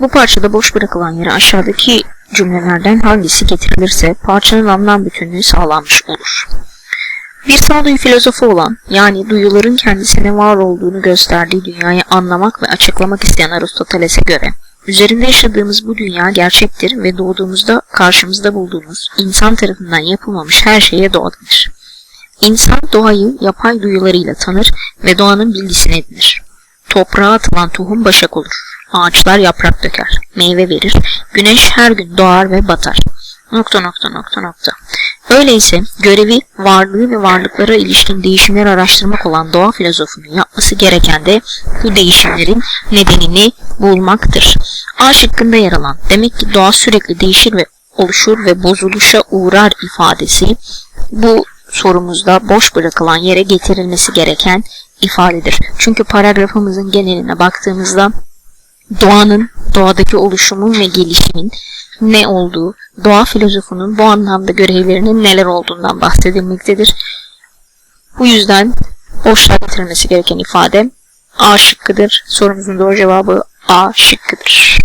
Bu parçada boş bırakılan yere aşağıdaki cümlelerden hangisi getirilirse parçanın anlam bütünlüğü sağlanmış olur. Bir sağduyu filozofu olan yani duyuların kendisine var olduğunu gösterdiği dünyayı anlamak ve açıklamak isteyen Aristoteles'e göre üzerinde yaşadığımız bu dünya gerçektir ve doğduğumuzda karşımızda bulduğumuz insan tarafından yapılmamış her şeye doğadır. İnsan doğayı yapay duyularıyla tanır ve doğanın bilgisini edinir. Toprağa atılan tohum başak olur. Ağaçlar yaprak döker, meyve verir, güneş her gün doğar ve batar. Nokta nokta nokta nokta. Öyleyse görevi varlığı ve varlıklara ilişkin değişimleri araştırmak olan doğa filozofunun yapması gereken de bu değişimlerin nedenini bulmaktır. A şıkkında yer alan demek ki doğa sürekli değişir ve oluşur ve bozuluşa uğrar ifadesi bu sorumuzda boş bırakılan yere getirilmesi gereken ifadedir. Çünkü paragrafımızın geneline baktığımızda doğanın, doğadaki oluşumun ve gelişimin ne olduğu, doğa filozofunun bu anlamda görevlerinin neler olduğundan bahsedilmektedir. Bu yüzden boşluğa getirilmesi gereken ifade A şıkkıdır. Sorumuzun doğru cevabı A şıkkıdır.